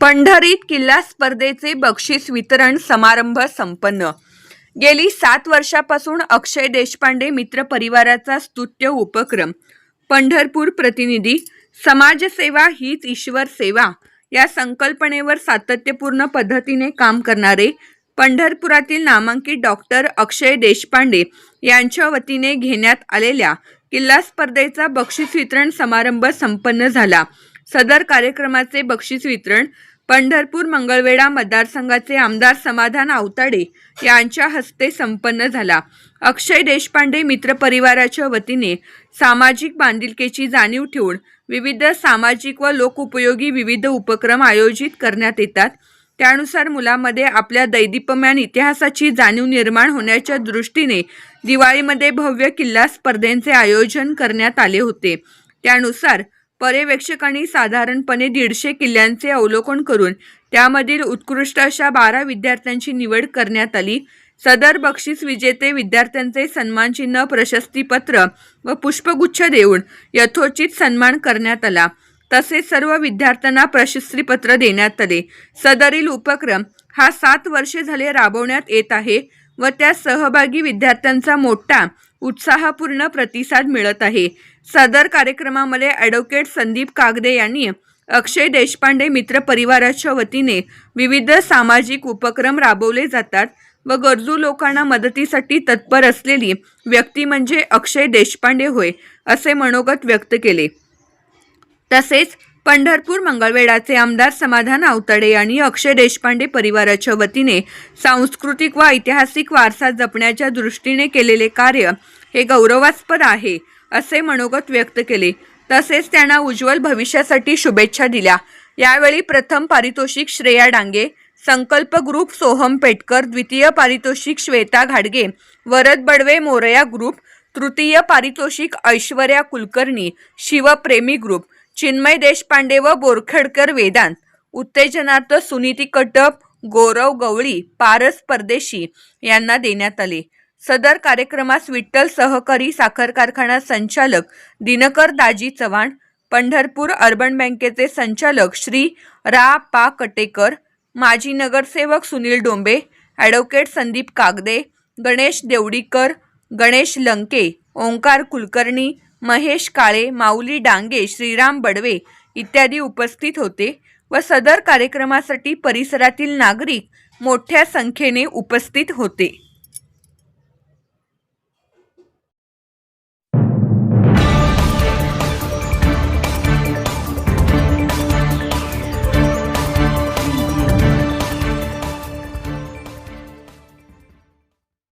पंढरीत किल्ला स्पर्धेचे बक्षीस वितरण समारंभ संपन्न. गेली सात वर्षापासून अक्षय देशपांडे मित्र परिवाराचा स्तुत्य उपक्रम. पंढरपूर प्रतिनिधी समाजसेवा हीच ईश्वर सेवा. या संकल्पनेवर सातत्यपूर्ण पद्धतीने काम करणारे पंढरपुरातील नामांकित डॉक्टर अक्षय देशपांडे यांच्या वतीने घेण्यात आलेल्या किल्ला स्पर्धेचा बक्षीस वितरण समारंभ संपन्न झाला. सदर कार्यक्रमाचे बक्षीस वितरण पंढरपूर मंगळवेढा मतदारसंघाचे आमदार समाधान आवताडे यांच्या हस्ते संपन्न झाला. अक्षय देशपांडे मित्र परिवाराच्या वतीने सामाजिक बांधिलकीची जाणीव ठेवून विविध सामाजिक व लोकउपयोगी विविध उपक्रम आयोजित करण्यात येतात. त्यानुसार मुलामध्ये आपल्या दैदीपम्यान इतिहासाची जाणीव निर्माण होण्याच्या दृष्टीने दिवाळीमध्ये भव्य किल्ला स्पर्धेचे आयोजन करण्यात आले होते. त्यानुसार पर्यवेक्षकांनी साधारणपणे दीडशे किल्ल्यांचे अवलोकन करून त्यामधील उत्कृष्ट अशा बारा विद्यार्थ्यांची निवड करण्यात आली. सदर बक्षीस विजेते विद्यार्थ्यांचे सन्मानचिन्ह प्रशस्तीपत्र व पुष्पगुच्छ देऊन यथोचित सन्मान करण्यात आला. तसेच सर्व विद्यार्थ्यांना प्रशस्तीपत्र देण्यात आले. सदरील उपक्रम हा सात वर्षे झाले राबवण्यात येत आहे व त्या सहभागी विद्यार्थ्यांचा मोठा उत्साहपूर्ण प्रतिसाद मिळत आहे. सदर कार्यक्रमामध्ये ॲडव्होकेट संदीप कागदे यांनी अक्षय देशपांडे मित्र परिवाराच्या वतीने विविध सामाजिक उपक्रम राबवले जातात व गरजू लोकांना मदतीसाठी तत्पर असलेली व्यक्ती म्हणजे अक्षय देशपांडे होय असे मनोगत व्यक्त केले. तसेच पंढरपूर मंगळवेढाचे आमदार समाधान आवतडे यांनी अक्षय देशपांडे परिवाराच्या वतीने सांस्कृतिक व ऐतिहासिक वारसा जपण्याच्या दृष्टीने केलेले कार्य हे गौरवास्पद आहे असे मनोगत व्यक्त केले. तसेच त्यांना उज्ज्वल भविष्यासाठी शुभेच्छा दिल्या. यावेळी प्रथम पारितोषिक श्रेया डांगे संकल्प ग्रुप सोहम पेटकर द्वितीय पारितोषिक श्वेता घाडगे वरद बडवे मोरया ग्रुप तृतीय पारितोषिक ऐश्वर्या कुलकर्णी शिवप्रेमी ग्रुप चिन्मय देशपांडे व बोरखेडकर वेदांत. उत्तेजनार्थ सुनीती कटप गौरव गवळी पारस परदेशी यांना देण्यात आले. सदर कार्यक्रमास विठ्ठल सहकारी साखर कारखाना संचालक दिनकर दाजी चव्हाण पंढरपूर अर्बन बँकेचे संचालक श्री रा. पा. कटेकर माजी नगरसेवक सुनील डोंबे ॲडव्होकेट संदीप कागदे गणेश देवडीकर गणेश लंके ओंकार कुलकर्णी महेश काळे माऊली डांगे श्रीराम बडवे इत्यादी उपस्थित होते व सदर कार्यक्रमासाठी परिसरातील नागरिक मोठ्या संख्येने उपस्थित होते.